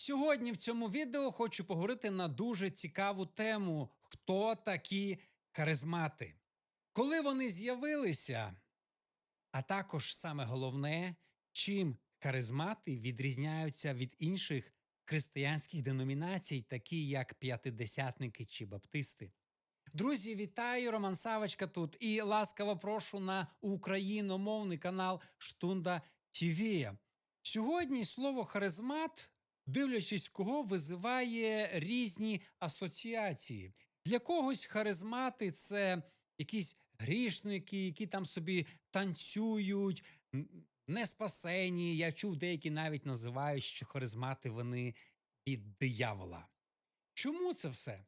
Сьогодні в цьому відео хочу поговорити на дуже цікаву тему: хто такі харизмати, коли вони з'явилися, а також саме головне, чим харизмати відрізняються від інших християнських деномінацій, такі як п'ятидесятники чи баптисти. Друзі, вітаю! Роман Савочка тут і ласкаво прошу на україномовний канал Штунда ТВ. Сьогодні слово харизмат, дивлячись кого, визиває різні асоціації. Для когось харизмати це якісь грішники, які там собі танцюють, не спасені. Я чув, деякі навіть називають, що харизмати вони від диявола. Чому це все?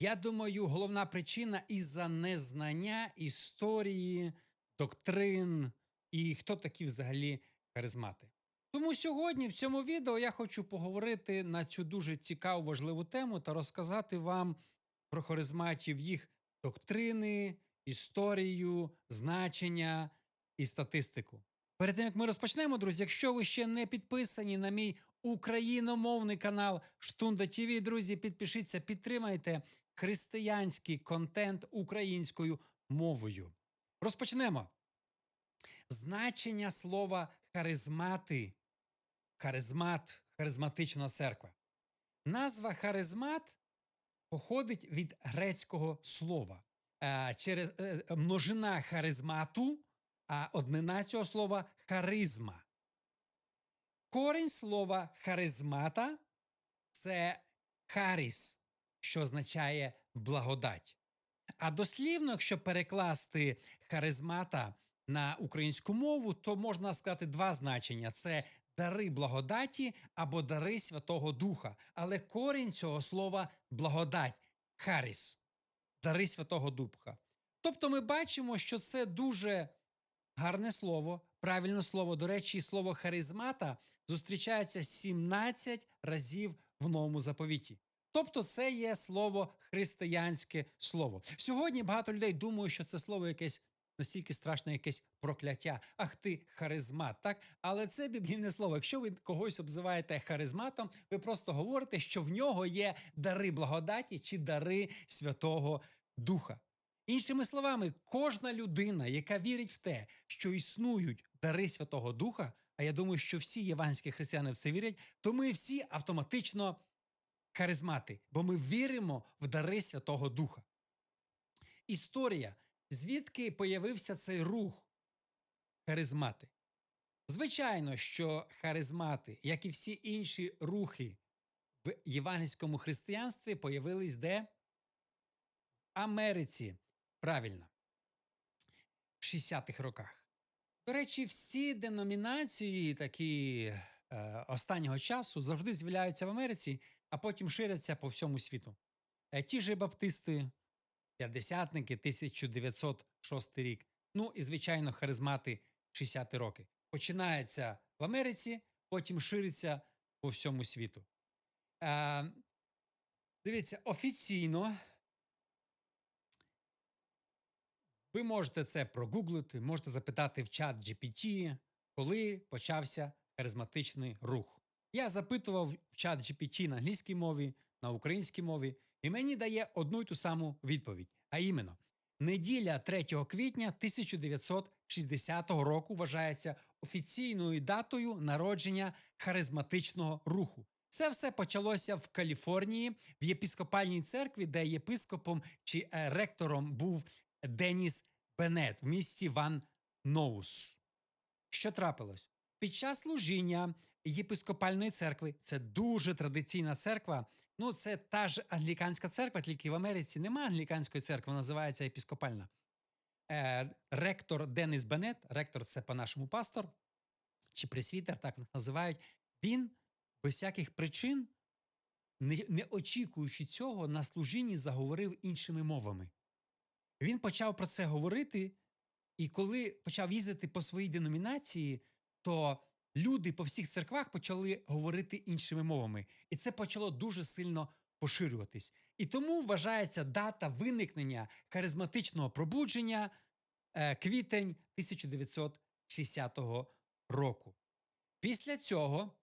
Я думаю, головна причина із-за незнання історії, доктрин і хто такі взагалі харизмати. Тому сьогодні в цьому відео я хочу поговорити на цю дуже цікаву важливу тему та розказати вам про харизматів, їх доктрини, історію, значення і статистику. Перед тим як ми розпочнемо, друзі, якщо ви ще не підписані на мій україномовний канал Штунда ТВ, друзі, підпишіться, підтримайте християнський контент українською мовою. Розпочнемо. Значення слова харизмати, харизмат, харизматична церква. Назва харизмат походить від грецького слова. Е, Через е, множина харизмату, а однина цього слова харизма. Корінь слова харизмата це харіс, що означає благодать. А дослівно, якщо перекласти харизмата на українську мову, то можна сказати два значення: це дари благодаті або дари Святого Духа. Але корінь цього слова благодать, харіс, дари Святого Духа. Тобто ми бачимо, що це дуже гарне слово, правильне слово. До речі, слово харизмата зустрічається 17 разів в новому заповіті. Тобто, це є слово християнське слово. Сьогодні багато людей думають, що це слово якесь настільки страшне, якесь прокляття. Ах ти харизмат, так? Але це біблійне слово. Якщо ви когось обзиваєте харизматом, ви просто говорите, що в нього є дари благодаті чи дари Святого Духа. Іншими словами, кожна людина, яка вірить в те, що існують дари Святого Духа, а я думаю, що всі євангельські християни в це вірять, то ми всі автоматично харизмати, бо ми віримо в дари Святого Духа. Історія, звідки появився цей рух харизмати? Звичайно, що харизмати, як і всі інші рухи в євангельському християнстві, появились де? В Америці. Правильно. В 60-х роках. До речі, всі деномінації, такі е, останнього часу, завжди з'являються в Америці, а потім ширяться по всьому світу. Е, ті ж баптисти, п'ятдесятники, 1906 рік. Ну і, звичайно, харизмати 60 роки. Починається в Америці, потім шириться по всьому світу. Е, дивіться, офіційно ви можете це прогуглити, можете запитати в чат GPT, коли почався харизматичний рух. Я запитував в чат GPT на англійській мові, на українській мові, і мені дає одну й ту саму відповідь. А іменно, неділя 3 квітня 1960 року вважається офіційною датою народження харизматичного руху. Це все почалося в Каліфорнії, в єпіскопальній церкві, де єпископом чи е, ректором був Деніс Бенет в місті Ван Ноус. Що трапилось? Під час служіння єпископальної церкви це дуже традиційна церква. Ну, це та ж англіканська церква, тільки в Америці немає англіканської церкви, вона називається епіскопальна. Е, ректор Денис Бенет, ректор це по-нашому пастор, чи пресвітер, так називають. Він без всяких причин, не, не очікуючи цього, на служінні заговорив іншими мовами. Він почав про це говорити, і коли почав їздити по своїй деномінації, то люди по всіх церквах почали говорити іншими мовами. І це почало дуже сильно поширюватись. І тому вважається дата виникнення харизматичного пробудження е, квітень 1960 року. Після цього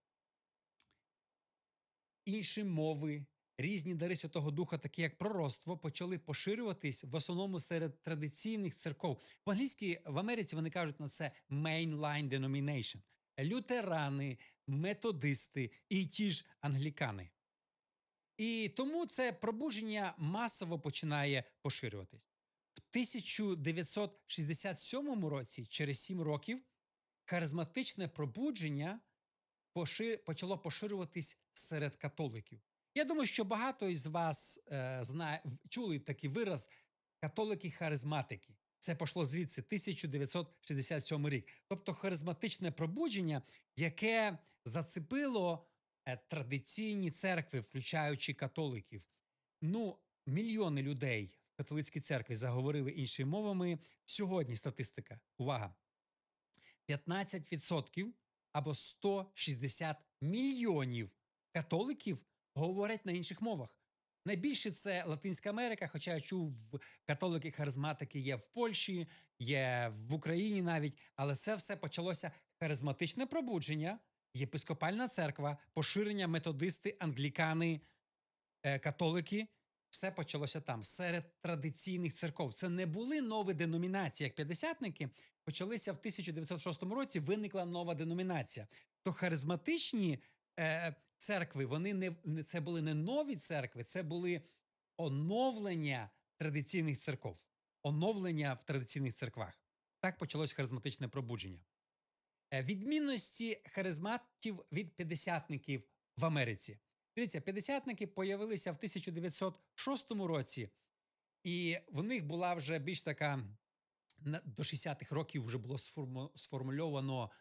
інші мови, різні дари Святого Духа, такі як пророцтво, почали поширюватись в основному серед традиційних церков. По-англійськи в Америці вони кажуть на це mainline denomination. Лютерани, методисти і ті ж англікани. І тому це пробудження масово починає поширюватись. В 1967 році, через 7 років, харизматичне пробудження пошир... почало поширюватись серед католиків. Я думаю, що багато із вас е, знає, чули такий вираз католики-харизматики. Це пішло звідси 1967 рік. Тобто харизматичне пробудження, яке зацепило е, традиційні церкви, включаючи католиків. Ну, мільйони людей в католицькій церкві заговорили іншими мовами. Сьогодні статистика. Увага! 15% або 160 мільйонів католиків говорять на інших мовах. Найбільше це Латинська Америка, хоча я чув, католики харизматики є в Польщі, є в Україні навіть, але це все почалося харизматичне пробудження, єпископальна церква, поширення методисти, англікани, е, католики. Все почалося там серед традиційних церков. Це не були нові деномінації, як п'ятдесятники. Почалися в 1906 році. Виникла нова деномінація. То харизматичні е, церкви, вони не, це були не нові церкви, це були оновлення традиційних церков, оновлення в традиційних церквах. Так почалось харизматичне пробудження. Е, відмінності харизматів від п'ятдесятників в Америці. Дивіться, п'ятдесятники появилися в 1906 році, і в них була вже більш така до 60-х років вже було сформу- сформульовано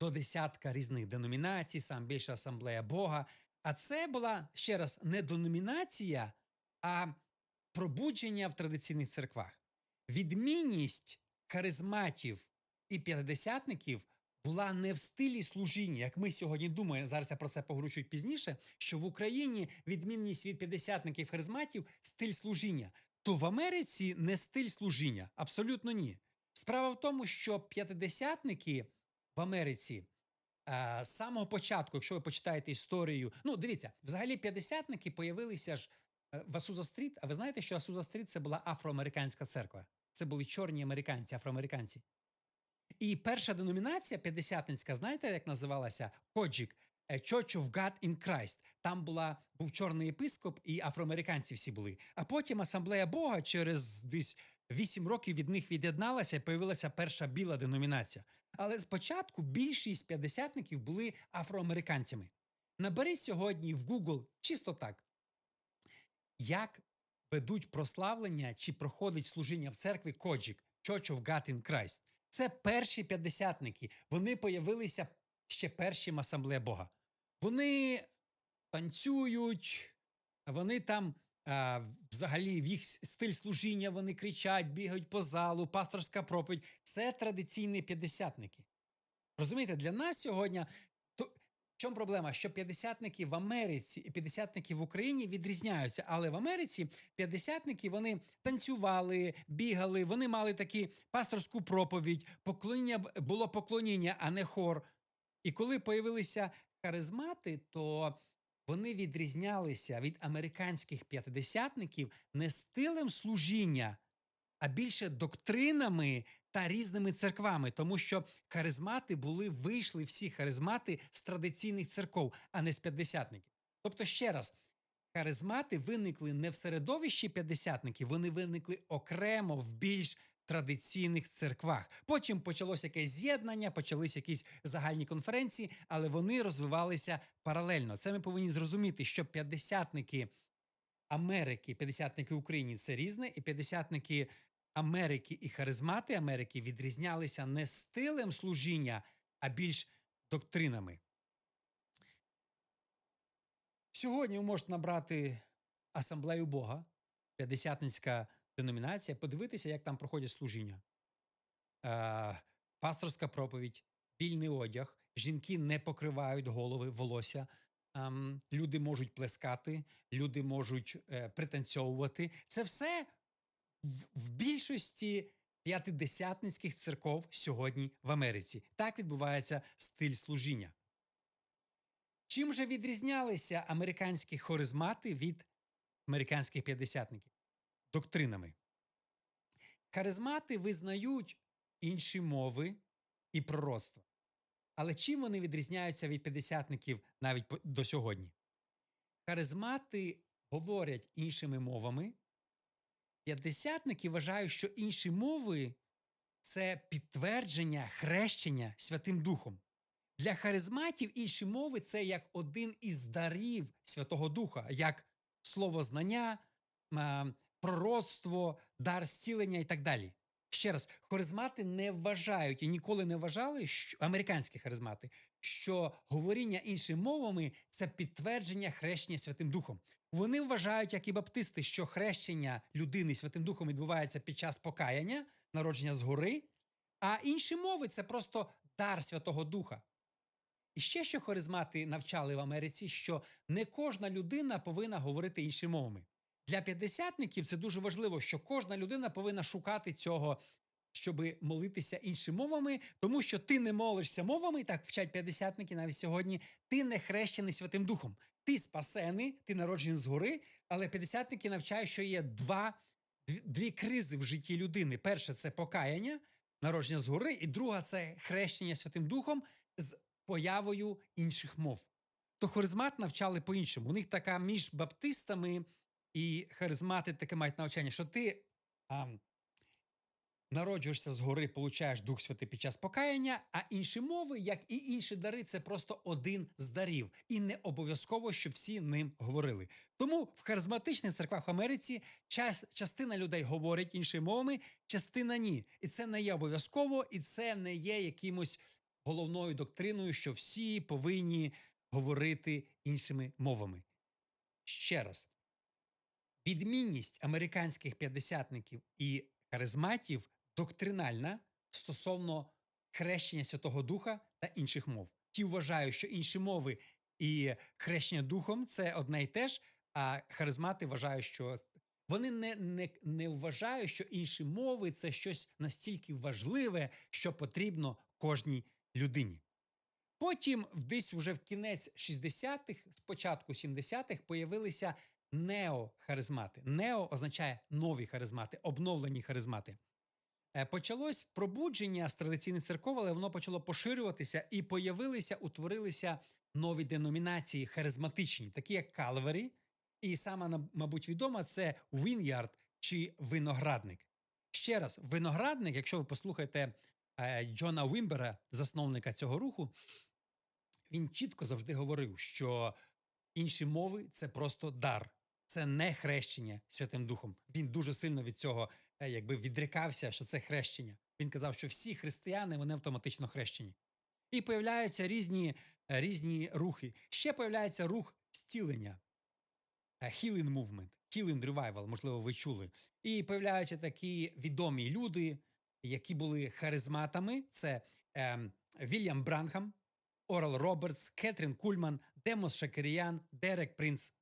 до десятка різних деномінацій, сам більше асамблея Бога. А це була ще раз не деномінація, а пробудження в традиційних церквах. Відмінність харизматів і п'ятдесятників була не в стилі служіння, як ми сьогодні думаємо. Зараз я про це поговорю пізніше. Що в Україні відмінність від п'ятдесятників харизматів стиль служіння. То в Америці не стиль служіння, абсолютно ні. Справа в тому, що п'ятидесятники в Америці з самого початку, якщо ви почитаєте історію, ну дивіться, взагалі п'ятдесятники появилися ж е, в Асуза Стріт. А ви знаєте, що Асуза Стріт це була афроамериканська церква? Це були чорні американці, афроамериканці. І перша деномінація п'ятдесятницька, знаєте, як називалася? Коджік. е, Church of God in Christ. Там була був чорний єпископ, і афроамериканці всі були. А потім асамблея Бога через десь вісім років від них від'єдналася і появилася перша біла деномінація. Але спочатку більшість п'ятдесятників були афроамериканцями. Набери сьогодні в Google чисто так. Як ведуть прославлення чи проходить служіння в церкві Коджік Church of God in Christ? Це перші п'ятдесятники. Вони появилися ще першим асамблея Бога. Вони танцюють, вони там взагалі в їх стиль служіння, вони кричать, бігають по залу, пасторська проповідь. Це традиційні п'ятдесятники. Розумієте, для нас сьогодні то в чому проблема? Що п'ятдесятники в Америці і п'ятдесятники в Україні відрізняються, але в Америці п'ятдесятники вони танцювали, бігали, вони мали такі пасторську проповідь, поклоніння було поклоніння, а не хор. І коли появилися харизмати, то вони відрізнялися від американських п'ятидесятників не стилем служіння, а більше доктринами та різними церквами, тому що харизмати були вийшли всі харизмати з традиційних церков, а не з п'ятдесятників. Тобто, ще раз, харизмати виникли не в середовищі п'ятдесятників, вони виникли окремо в більш традиційних церквах. Потім почалося якесь з'єднання, почались якісь загальні конференції, але вони розвивалися паралельно. Це ми повинні зрозуміти, що п'ятдесятники Америки, п'ятдесятники України це різне, і п'ятдесятники Америки і харизмати Америки відрізнялися не стилем служіння, а більш доктринами. Сьогодні ви можете набрати асамблею Бога, п'ятдесятницька деномінація, подивитися, як там проходять служіння. Е, пасторська проповідь, вільний одяг, жінки не покривають голови, волосся. Ем, люди можуть плескати, люди можуть е, пританцьовувати. Це все в, в більшості п'ятидесятницьких церков сьогодні в Америці. Так відбувається стиль служіння. Чим же відрізнялися американські хоризмати від американських п'ятдесятників? Доктринами. Харизмати визнають інші мови і пророцтва. Але чим вони відрізняються від п'ятдесятників навіть до сьогодні? Харизмати говорять іншими мовами. П'ятдесятники вважають, що інші мови це підтвердження хрещення Святим Духом. Для харизматів інші мови це як один із дарів Святого Духа, як слово знання, пророцтво, дар зцілення і так далі. Ще раз, харизмати не вважають і ніколи не вважали, що американські харизмати, що говоріння іншими мовами це підтвердження хрещення Святим Духом. Вони вважають, як і баптисти, що хрещення людини Святим Духом відбувається під час покаяння, народження згори, а інші мови це просто дар Святого Духа. І ще що харизмати навчали в Америці, що не кожна людина повинна говорити іншими мовами. Для п'ятдесятників це дуже важливо, що кожна людина повинна шукати цього, щоб молитися іншими мовами, тому що ти не молишся мовами, так вчать п'ятдесятники навіть сьогодні. Ти не хрещений Святим Духом. Ти спасений, ти народжений згори, але п'ятдесятники навчають, що є два, дві, кризи в житті людини. Перше це покаяння, народження згори, і друга це хрещення Святим Духом з появою інших мов. То харизмат навчали по-іншому. У них така між баптистами і харизмати таке мають навчання, що ти а, народжуєшся згори, получаєш Дух Святий під час покаяння, а інші мови, як і інші дари, це просто один з дарів. І не обов'язково, щоб всі ним говорили. Тому в харизматичних церквах в Америці час, частина людей говорить іншими мовами, частина ні. І це не є обов'язково, і це не є якимось головною доктриною, що всі повинні говорити іншими мовами. Ще раз, відмінність американських п'ятдесятників і харизматів доктринальна стосовно хрещення Святого Духа та інших мов. Ті вважають, що інші мови і хрещення духом це одне й те ж, а харизмати вважають, що вони не, не, не вважають, що інші мови це щось настільки важливе, що потрібно кожній людині. Потім, десь вже в кінець 60-х, спочатку 70-х, появилися неохаризмати. Нео означає нові харизмати, обновлені харизмати. Е, Почалось пробудження з традиційних церков, але воно почало поширюватися і появилися, утворилися нові деномінації харизматичні, такі як Калвері, і саме, мабуть, відома це Він'ярд чи виноградник. Ще раз, виноградник, якщо ви послухаєте е, Джона Вімбера, засновника цього руху, він чітко завжди говорив, що інші мови це просто дар, це не хрещення Святим Духом. Він дуже сильно від цього е, якби відрікався, що це хрещення. Він казав, що всі християни вони автоматично хрещені. І появляються різні, е, різні рухи. Ще появляється рух зцілення. е, Healing Movement, Healing Revival, можливо, ви чули. І появляються такі відомі люди, які були харизматами. Це ем, Вільям Бранхам, Орел Робертс, Кетрін Кульман, Демос Шакеріян, Дерек Принц.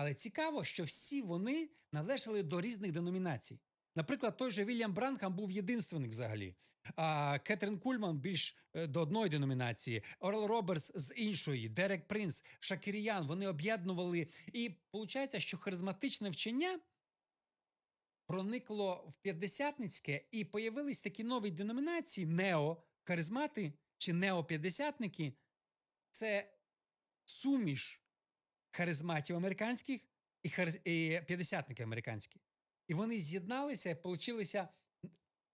Але цікаво, що всі вони належали до різних деномінацій. Наприклад, той же Вільям Бранхам був єдинственник взагалі, а Кетрін Кульман більш е, до одної деномінації, Орел Робертс з іншої, Дерек Принц, Шакіріян. Вони об'єднували. І виходить, що харизматичне вчення проникло в п'ятдесятницьке, і появились такі нові деномінації: нео-харизмати чи неоп'ятдесятники. Це суміш харизматів американських і, хариз... і п'ятдесятників американських. І вони з'єдналися, получилися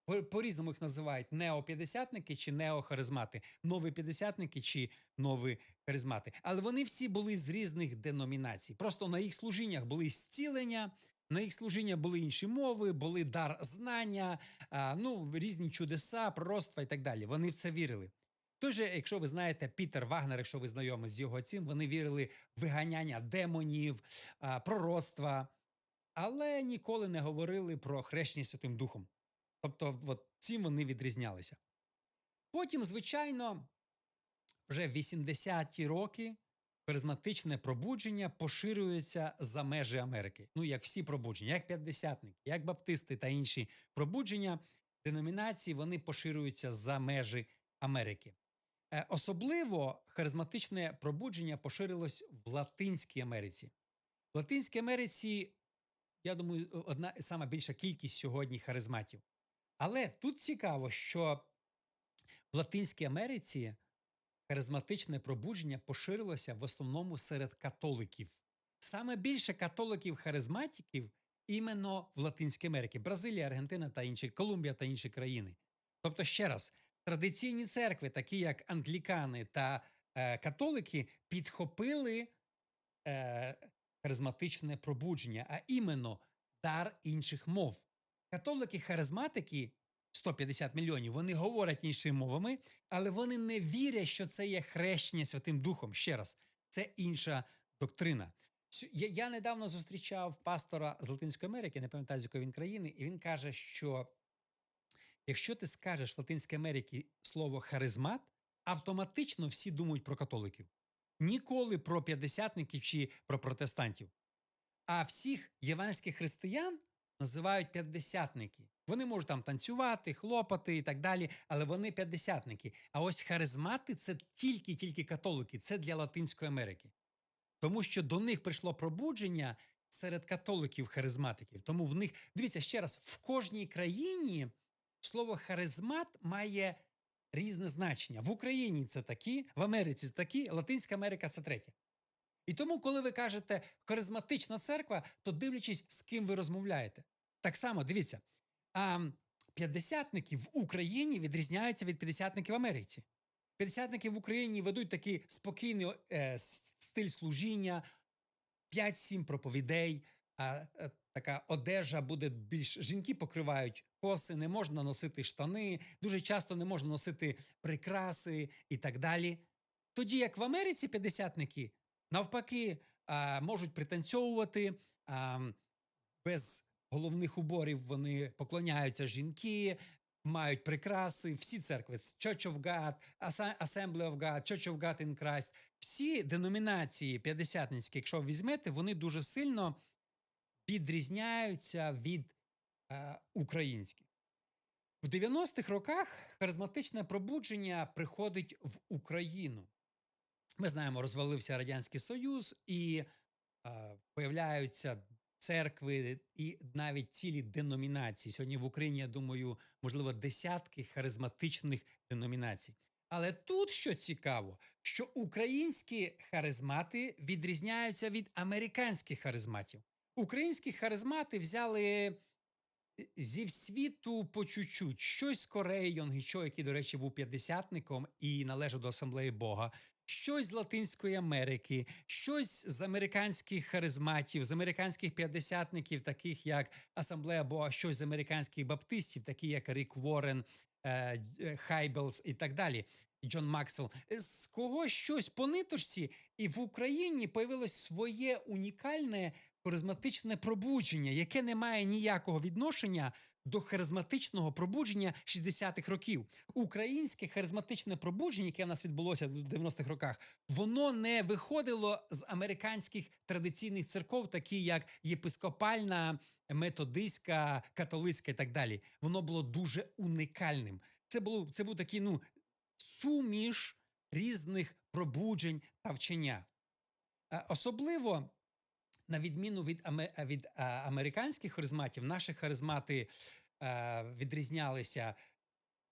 по- по-різному їх називають неоп'ятдесятники чи неохаризмати, нові п'ятдесятники чи нові харизмати. Але вони всі були з різних деномінацій. Просто на їх служіннях були зцілення, на їх служіння були інші мови, були дар знання, ну, різні чудеса, пророцтва і так далі. Вони в це вірили. Той же, якщо ви знаєте, Пітер Вагнер, якщо ви знайомі з його цим, вони вірили в виганяння демонів, пророцтва, але ніколи не говорили про хрещення Святим Духом. Тобто, от цим вони відрізнялися. Потім, звичайно, вже в 80-ті роки харизматичне пробудження поширюється за межі Америки. Ну, як всі пробудження, як п'ятдесятники, як баптисти та інші пробудження, деномінації вони поширюються за межі Америки. Е, особливо харизматичне пробудження поширилось в Латинській Америці. В Латинській Америці, я думаю, одна сама більша кількість сьогодні харизматів. Але тут цікаво, що в Латинській Америці харизматичне пробудження поширилося в основному серед католиків. Саме більше католиків-харизматиків іменно в Латинській Америці: Бразилія, Аргентина та інші, Колумбія та інші країни. Тобто, ще раз, традиційні церкви, такі як англікани та е, католики, підхопили е, харизматичне пробудження, а іменно дар інших мов. Католики-харизматики 150 мільйонів, вони говорять іншими мовами, але вони не вірять, що це є хрещення Святим Духом. Ще раз, це інша доктрина. Я, недавно зустрічав пастора з Латинської Америки, не пам'ятаю, з якої він країни, і він каже, що якщо ти скажеш в Латинській Америці слово харизмат, автоматично всі думають про католиків. Ніколи про п'ятдесятників чи про протестантів. А всіх євангельських християн називають п'ятдесятники. Вони можуть там танцювати, хлопати і так далі, але вони п'ятдесятники. А ось харизмати це тільки-тільки католики, це для Латинської Америки. Тому що до них прийшло пробудження серед католиків-харизматиків. Тому в них, дивіться ще раз, в кожній країні слово харизмат має різне значення. В Україні це такі, в Америці це такі, Латинська Америка це третє. І тому, коли ви кажете харизматична церква, то дивлячись, з ким ви розмовляєте. Так само дивіться, а п'ятдесятники в Україні відрізняються від п'ятдесятників в Америці. П'ятдесятники в Україні ведуть такий спокійний е, стиль служіння, 5-7 проповідей, а е, така одежа буде більш жінки покривають коси, не можна носити штани, дуже часто не можна носити прикраси і так далі. Тоді як в Америці п'ятдесятники навпаки можуть пританцьовувати без головних уборів. Вони поклоняються жінки, мають прикраси. Всі церкви Church of God, Assembly of God, Church of God in Christ. Всі деномінації п'ятдесятницькі, якщо візьмете, вони дуже сильно відрізняються від е, українських. В 90-х роках харизматичне пробудження приходить в Україну. Ми знаємо, розвалився Радянський Союз, і е, появляються церкви і навіть цілі деномінації. Сьогодні в Україні, я думаю, можливо, десятки харизматичних деномінацій. Але тут що цікаво, що українські харизмати відрізняються від американських харизматів. Українські харизмати взяли зі світу по чуть-чуть. Щось Кореї Йонгічо, який, до речі, був п'ятдесятником і належав до асамблеї Бога. Щось з Латинської Америки, щось з американських харизматів, з американських п'ятдесятників, таких як Асамблея Бога, щось з американських баптистів, такі як Рік Уоррен, е, е, Хайбелс і так далі. Джон Максвелл. З кого щось по ниточці, і в Україні появилось своє унікальне харизматичне пробудження, яке не має ніякого відношення до харизматичного пробудження 60-х років. Українське харизматичне пробудження, яке в нас відбулося в 90-х роках, воно не виходило з американських традиційних церков, такі як єпископальна, методистська, католицька і так далі. Воно було дуже уникальним. Це було це був такий ну суміш різних пробуджень та вчення. Е, Особливо на відміну від, від американських харизматів, наші харизмати відрізнялися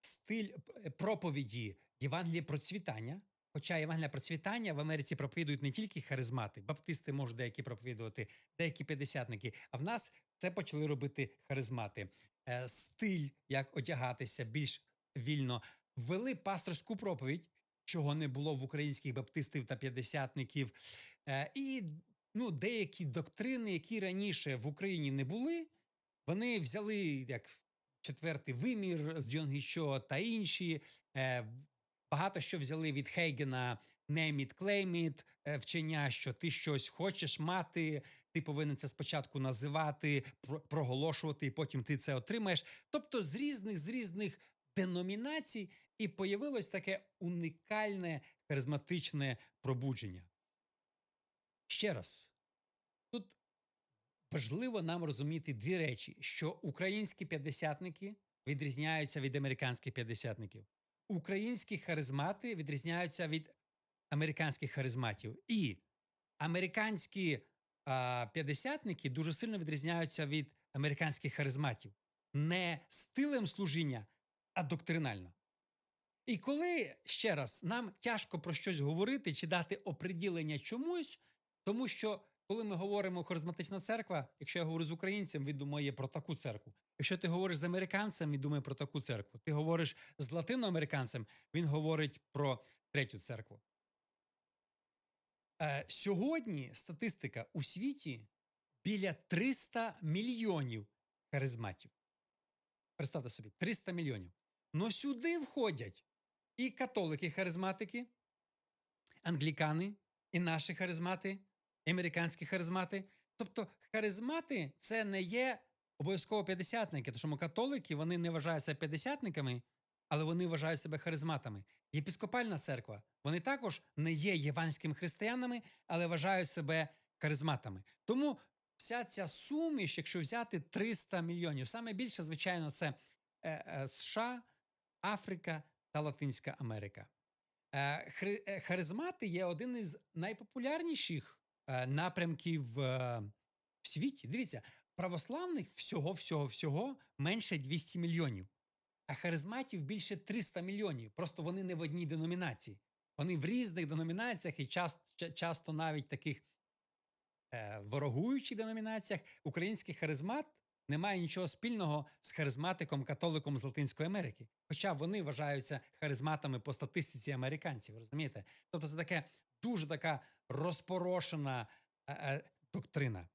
стиль проповіді Євангелія процвітання. Хоча Євангелія процвітання в Америці проповідують не тільки харизмати, баптисти можуть деякі проповідувати, деякі п'ятдесятники. А в нас це почали робити харизмати. Е, стиль, як одягатися більш вільно, ввели пасторську проповідь, чого не було в українських баптистів та п'ятдесятників. Е, і ну, деякі доктрини, які раніше в Україні не були, вони взяли як четвертий вимір з Дьонгічо та інші. Е, багато що взяли від Хейгена name it, е, вчення, що ти щось хочеш мати, ти повинен це спочатку називати, проголошувати, і потім ти це отримаєш. Тобто з різних з різних деномінацій, і появилось таке унікальне харизматичне пробудження. Ще раз, тут важливо нам розуміти дві речі: що українські п'ятдесятники відрізняються від американських п'ятдесятників. українські харизмати відрізняються від американських харизматів. І американські а, п'ятдесятники дуже сильно відрізняються від американських харизматів. Не стилем служіння, а доктринально. І коли ще раз нам тяжко про щось говорити чи дати оприділення чомусь, тому що коли ми говоримо харизматична церква, якщо я говорю з українцем, він думає про таку церкву. Якщо ти говориш з американцем, він думає про таку церкву. Ти говориш з латиноамериканцем, він говорить про третю церкву. Е, сьогодні статистика у світі біля 300 мільйонів харизматів. Представте собі, 300 мільйонів. Но сюди входять і католики-харизматики, англікани, і наші харизмати, американські харизмати. Тобто харизмати це не є обов'язково п'ятдесятники, тому католики вони не вважаються п'ятдесятниками, але вони вважають себе харизматами. Єпіскопальна церква вони також не є єванськими християнами, але вважають себе харизматами. Тому вся ця суміш, якщо взяти 300 мільйонів, саме більше, звичайно, це е, е, США, Африка та Латинська Америка. Е, харизмати є один із найпопулярніших напрямків е, в світі. Дивіться, православних всього, всього, всього менше 200 мільйонів, а харизматів більше 300 мільйонів. Просто вони не в одній деномінації. Вони в різних деномінаціях і часто, часто навіть таких е, ворогуючих деномінаціях. Український харизмат не має нічого спільного з харизматиком католиком з Латинської Америки. Хоча вони вважаються харизматами по статистиці американців, розумієте? Тобто це таке дуже така розпорошена е, е, доктрина.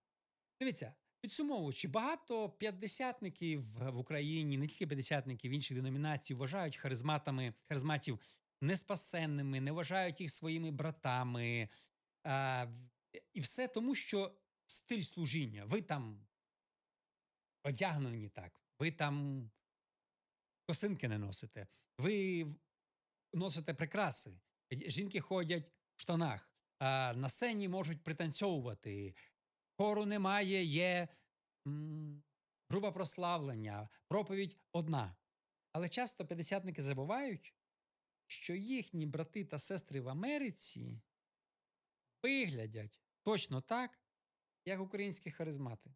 Дивіться, підсумовуючи, багато п'ятдесятників в Україні, не тільки п'ятдесятників інших деномінацій, вважають харизматами харизматів неспасенними, не вважають їх своїми братами. А, і все тому, що стиль служіння. Ви там одягнені так, ви там косинки не носите, ви носите прикраси. Жінки ходять штанах, а на сцені можуть пританцьовувати. Хору немає, є м, грубе прославлення, проповідь одна. Але часто п'ятдесятники забувають, що їхні брати та сестри в Америці виглядять точно так, як українські харизмати.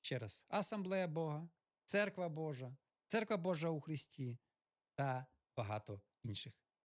Ще раз, Асамблея Бога, Церква Божа, Церква Божа у Христі та багато інших.